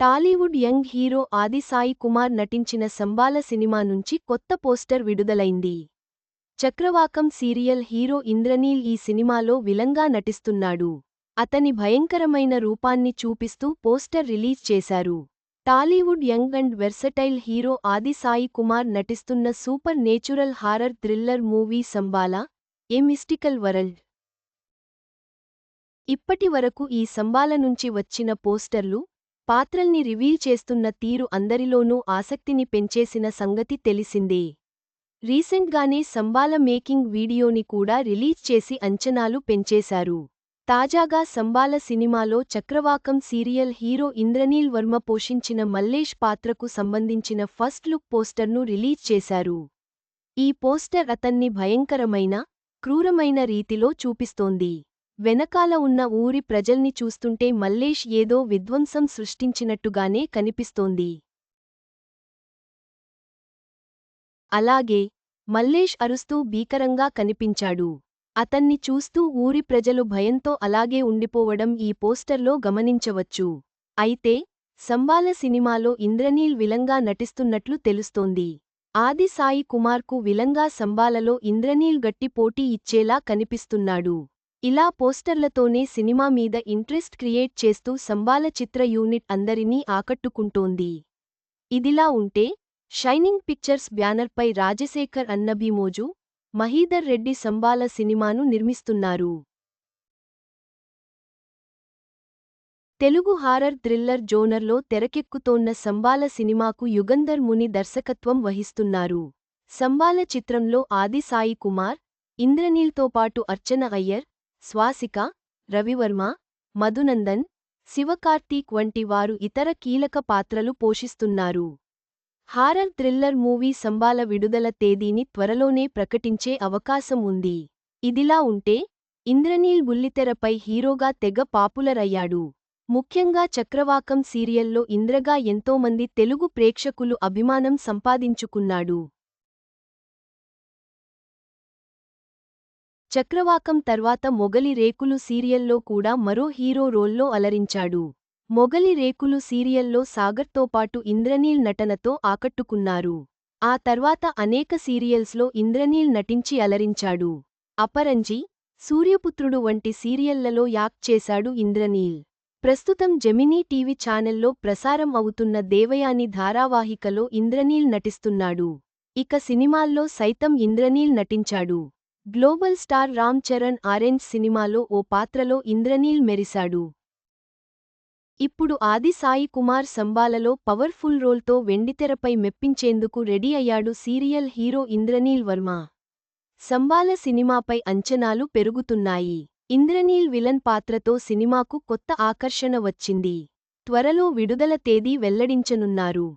Tollywood young hero Aadi Sai Kumar నటించిన Shambhala cinema నుంచి కొత్త పోస్టర్ విడుదలైంది. చక్రవాకం సీరియల్ హీరో ఇంద్రనీల్ ఈ సినిమాలో విలంగా నటిస్తున్నాడు. అతని భయంకరమైన రూపాన్ని చూపిస్తూ పోస్టర్ రిలీజ్ చేశారు. Tollywood young and versatile hero Aadi Sai Kumar నటిస్తున్న supernatural horror thriller movie Shambhala a mystical world. ఇప్పటి వరకు ఈ సంబాల నుంచి వచ్చిన పోస్టర్లు పాత్రల్ని రివీల్ చేస్తున్న తీరు అందరిలోనూ ఆసక్తిని పెంచేసిన సంగతి తెలిసిందే. రీసెంట్గానే సంబాల మేకింగ్ వీడియోని కూడా రిలీజ్ చేసి అంచనాలు పెంచేశారు. తాజాగా సంబాల సినిమాలో చక్రవాకం సీరియల్ హీరో ఇంద్రనీల్ వర్మ పోషించిన మల్లేష్ పాత్రకు సంబంధించిన ఫస్ట్ లుక్ పోస్టర్ను రిలీజ్ చేశారు. ఈ పోస్టర్ అతన్ని భయంకరమైన క్రూరమైన రీతిలో చూపిస్తోంది. వెనకాల ఉన్న ఊరి ప్రజల్ని చూస్తుంటే మల్లేష్ ఏదో విధ్వంసం సృష్టించినట్టుగానే కనిపిస్తోంది. అలాగే మల్లేష్ అరుస్తూ భీకరంగా కనిపించాడు. అతన్ని చూస్తూ ఊరి ప్రజలు భయంతో అలాగే ఉండిపోవడం ఈ పోస్టర్లో గమనించవచ్చు. అయితే సంబాల సినిమాలో ఇంద్రనీల్ విలంగా నటిస్తున్నట్లు తెలుస్తోంది. ఆది సాయి కుమార్కు విలంగా సంబాలలో ఇంద్రనీల్ గట్టి పోటీ ఇచ్చేలా కనిపిస్తున్నాడు. ఇలా పోస్టర్లతోనే సినిమా మీద ఇంట్రెస్ట్ క్రియేట్ చేస్తూ సంబాల చిత్ర యూనిట్ అందరినీ ఆకట్టుకుంటోంది. ఇదిలా ఉంటే షైనింగ్ పిక్చర్స్ బ్యానర్పై రాజశేఖర్ అన్నబీమోజు మహీదర్ రెడ్డి సంబాల సినిమాను నిర్మిస్తున్నారు. తెలుగు హారర్ థ్రిల్లర్ జోనర్లో తెరకెక్కుతోన్న సంబాల సినిమాకు యుగంధర్ ముని దర్శకత్వం వహిస్తున్నారు. సంబాల చిత్రంలో ఆది సాయి కుమార్ ఇంద్రనీల్తో పాటు అర్చన అయ్యర్ స్వాసిక రవివర్మ మధునందన్ శివకార్తీక్ వంటి వారు ఇతర కీలక పాత్రలు పోషిస్తున్నారు. హారర్ థ్రిల్లర్ మూవీ సంబాల విడుదల తేదీని త్వరలోనే ప్రకటించే అవకాశం ఉంది. ఇదిలా ఉంటే ఇంద్రనీల్ బుల్లితెరపై హీరోగా తెగ పాపులర్ అయ్యాడు ముఖ్యంగా చక్రవాకం సీరియల్లో ఇంద్రగా ఎంతోమంది తెలుగు ప్రేక్షకులు అభిమానం సంపాదించుకున్నాడు. చక్రవాకం తర్వాత మొగలి రేకులు సీరియల్లో కూడా మరో హీరో రోల్లో అలరించాడు. మొగలి రేకులు సీరియల్లో సాగర్తో పాటు ఇంద్రనీల్ నటనతో ఆకట్టుకున్నారు. ఆ తర్వాత అనేక సీరియల్స్లో ఇంద్రనీల్ నటించి అలరించాడు. అపరంజి సూర్యపుత్రుడు వంటి సీరియళ్ళలో యాక్ట్ చేశాడు ఇంద్రనీల్. ప్రస్తుతం జెమినీ టీవీ ఛానల్లో ప్రసారం అవుతున్న దేవయాని ధారావాహికలో ఇంద్రనీల్ నటిస్తున్నాడు. ఇక సినిమాల్లో సైతం ఇంద్రనీల్ నటించాడు. Global star Ram Charan Orange సినిమాలో ఓ పాత్రలో ఇంద్రనీల్ మెరిశాడు. ఇప్పుడు ఆది సాయి కుమార్ సంబాలలో పవర్ఫుల్ రోల్తో వెండితెరపై మెప్పించేందుకు రెడీ అయ్యాడు సీరియల్ హీరో ఇంద్రనీల్ వర్మ. సంబాల సినిమాపై అంచనాలు పెరుగుతున్నాయి. ఇంద్రనీల్ విలన్ పాత్రతో సినిమాకు కొత్త ఆకర్షణ వచ్చింది. త్వరలో విడుదల తేదీ వెల్లడించనున్నారు.